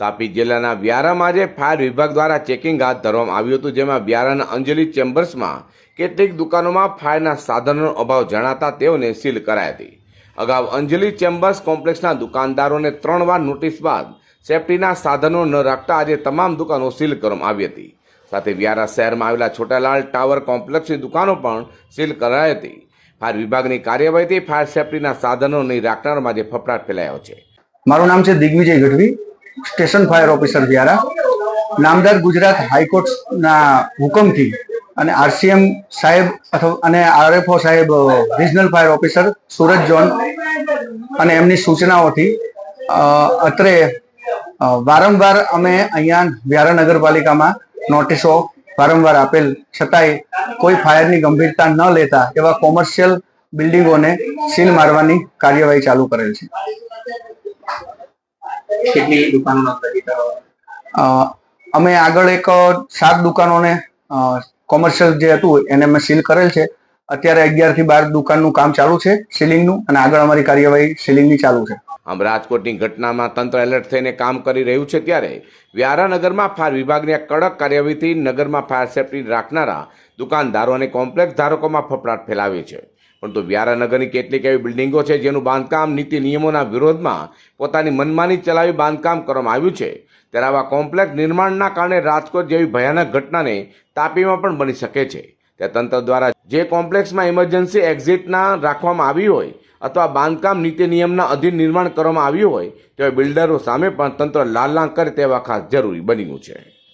તાપી જિલ્લાના વ્યારામાં આજે ફાયર વિભાગ દ્વારા ચેકિંગ હાથ ધરવામાં આવ્યું હતું, જેમાં વ્યારાના અંજલિ ચેમ્બર્સમાં કેટલીક દુકાનોમાં ફાયરના સાધનોનો અભાવ જણાતા તેઓને સીલ કરાઈ હતી. અગાઉ અંજલિ ચેમ્બર્સ કોમ્પ્લેક્સના દુકાનદારોને ત્રણ વાર નોટિસ બાદ સેફટીના સાધનો ન રાખતા આજે તમામ દુકાનો સીલ કરવામાં આવી હતી. સાથે વ્યારા શહેરમાં આવેલા છોટાલાલ ટાવર કોમ્પ્લેક્સની દુકાનો પણ સીલ કરાઈ હતી. ફાયર વિભાગની કાર્યવાહીથી ફાયર સેફટીના સાધનો નહીં રાખનારમાં આજે ફફડાટ ફેલાયો છે. મારું નામ છે Digvijay Gadhvi. Station fire officer દ્વારા નામદાર ગુજરાત હાઈકોર્ટના હુકમથી અને આરસીએમ સાહેબ અથવા અને આરએફઓ સાહેબ regional fire officer Surat zone અને એમની સૂચનાઓથી અત્રે વારંવાર અમે અહીંયા વ્યારા નગરપાલિકામાં નોટિસો વારંવાર આપેલ છતાંય કોઈ ફાયરની ગંભીરતા ન લેતા એવા કોમર્શિયલ બિલ્ડિંગોને સીલ મારવાની કાર્યવાહી ચાલુ કરેલ છે. કેટલી દુકાનો નોંધાવી તો અમે આગળ એક સાત દુકાનોને કોમર્શિયલ જે હતું એને અમે સીલ કરેલ છે. અત્યારે અગિયારથી બાર દુકાનનું કામ ચાલુ છે સીલિંગનું અને આગળ અમારી કાર્યવાહી સીલિંગની ચાલુ છે. આમ રાજકોટની ઘટનામાં તંત્ર એલર્ટ થઈને કામ કરી રહ્યું છે ત્યારે વ્યારા નગરમાં ફાયર વિભાગની આ કડક કાર્યવાહીથી નગરમાં ફાયર સેફટી રાખનારા દુકાનદારો અને કોમ્પ્લેક્ષ ધારકોમાં ફફડાટ ફેલાવી છે. પરંતુ વ્યારાનગરની કેટલીક એવી બિલ્ડિંગો છે જેનું બાંધકામ નીતિ નિયમોના વિરોધમાં પોતાની મનમાની ચલાવી બાંધકામ કરવામાં આવ્યું છે. ત્યારે આવા કોમ્પ્લેક્સ નિર્માણના કારણે રાજકોટ જેવી ભયાનક ઘટનાને તાપીમાં પણ બની શકે છે. તે તંત્ર દ્વારા જે કોમ્પ્લેક્સમાં ઇમરજન્સી એક્ઝિટના રાખવામાં આવી હોય અથવા બાંધકામ નીતિ નિયમના અધીન નિર્માણ કરવામાં આવ્યું હોય તેવા બિલ્ડરો સામે પણ તંત્ર લાલ લાલ કરે તેવા ખાસ જરૂરી બન્યું છે.